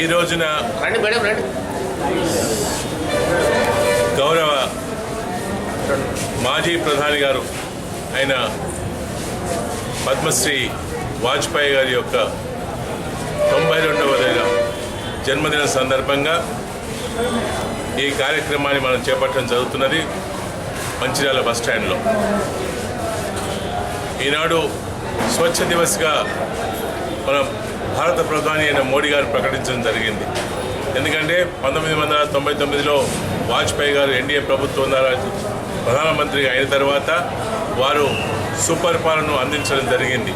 ఈ రోజున గౌరవ మాజీ ప్రధాని గారు అయిన పద్మశ్రీ వాజ్పేయి గారి యొక్క తొంభై రెండవ జన్మదిన సందర్భంగా ఈ కార్యక్రమాన్ని మనం చేపట్టడం జరుగుతున్నది మంచిర్యాల బస్ స్టాండ్లో. ఈనాడు స్వచ్ఛ దివస్గా మన భారత ప్రధాని అయిన మోడీ గారు ప్రకటించడం జరిగింది. ఎందుకంటే పంతొమ్మిది వందల తొంభై తొమ్మిదిలో వాజ్పేయి గారు ఎన్డీఏ ప్రభుత్వం ద్వారా ప్రధానమంత్రి అయిన తర్వాత వారు సుపరిపాలనను అందించడం జరిగింది.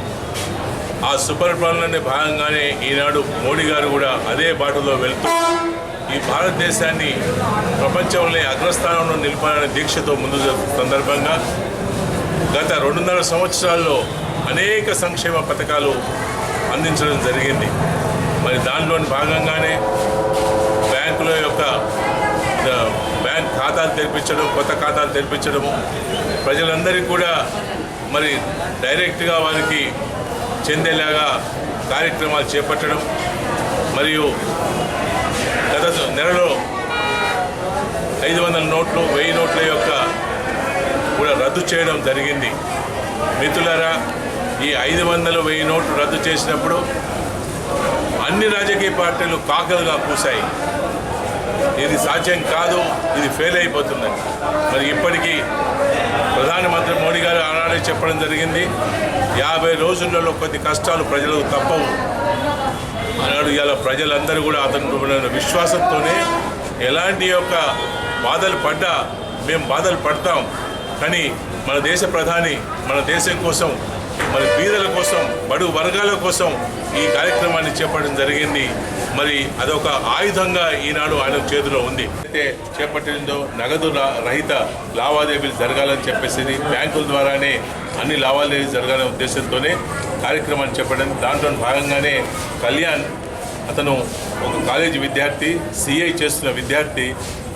ఆ సుపరిపాలనలో భాగంగానే ఈనాడు మోడీ గారు కూడా అదే బాటలో వెళ్తూ ఈ భారతదేశాన్ని ప్రపంచంలో అగ్రస్థానంలో నిలపాలనే దీక్షతో ముందు సందర్భంగా గత రెండున్నర సంవత్సరాల్లో అనేక సంక్షేమ పథకాలు అందించడం జరిగింది. మరి దానిలోని భాగంగానే బ్యాంకుల యొక్క బ్యాంక్ ఖాతాలు తెరిపించడం కొత్త ఖాతాలు తెరిపించడము ప్రజలందరికీ కూడా మరి డైరెక్ట్గా వారికి చెందేలాగా కార్యక్రమాలు చేపట్టడం మరియు గత నెలలో ఐదు వందల నోట్లు వెయ్యి నోట్ల యొక్క కూడా రద్దు చేయడం జరిగింది. మిత్రులారా ఈ ఐదు వందలు వెయ్యి నోట్లు రద్దు చేసినప్పుడు అన్ని రాజకీయ పార్టీలు కాకలుగా కూశాయి ఇది సాధ్యం కాదు ఇది ఫెయిల్ అయిపోతుందని మరి ఇప్పటికీ ప్రధానమంత్రి మోడీ గారు ఆనాడే చెప్పడం జరిగింది యాభై రోజులలో కొద్ది కష్టాలు ప్రజలకు తప్పవు. అన్నాడు ఇలా ప్రజలందరూ కూడా అతను విశ్వాసంతోనే ఎలాంటి యొక్క బాధలు పడ్డా మేము బాధలు పడతాం. కానీ మన దేశ ప్రధాని మన దేశం కోసం మరి బీదల కోసం బడు వర్గాల కోసం ఈ కార్యక్రమాన్ని చేపట్టడం జరిగింది. మరి అదొక ఆయుధంగా ఈనాడు ఆయన చేతిలో ఉంది. అయితే చేపట్టిందో నగదు రహిత లావాదేవీలు జరగాలని చెప్పేసి బ్యాంకుల ద్వారానే అన్ని లావాదేవీలు జరగాలనే ఉద్దేశంతోనే కార్యక్రమాన్ని చేపట్టింది. దాంట్లో భాగంగానే కళ్యాణ్ అతను ఒక కాలేజీ విద్యార్థి సిఐ చేస్తున్న విద్యార్థి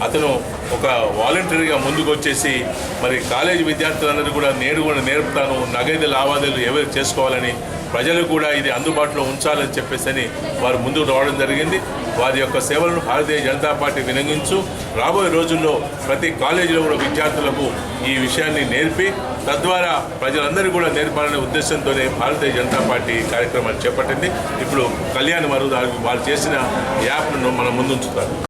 అతను ఒక వాలంటరీగా ముందుకు వచ్చేసి మరి కాలేజీ విద్యార్థులందరూ కూడా నేడు కూడా నేర్పుతాను నగదు లావాదేవీలు ఎవరు చేసుకోవాలని ప్రజలు కూడా ఇది అందుబాటులో ఉంచాలని చెప్పేసి అని వారు ముందుకు రావడం జరిగింది. వారి యొక్క సేవలను భారతీయ జనతా పార్టీ వినియోగించు. రాబోయే రోజుల్లో ప్రతి కాలేజీలో కూడా విద్యార్థులకు ఈ విషయాన్ని నేర్పి తద్వారా ప్రజలందరూ కూడా నేర్పాలనే ఉద్దేశంతోనే భారతీయ జనతా పార్టీ కార్యక్రమాన్ని చేపట్టింది. ఇప్పుడు కళ్యాణ్ వారు వారు చేసిన యాప్ను మనం ముందుంచుతారు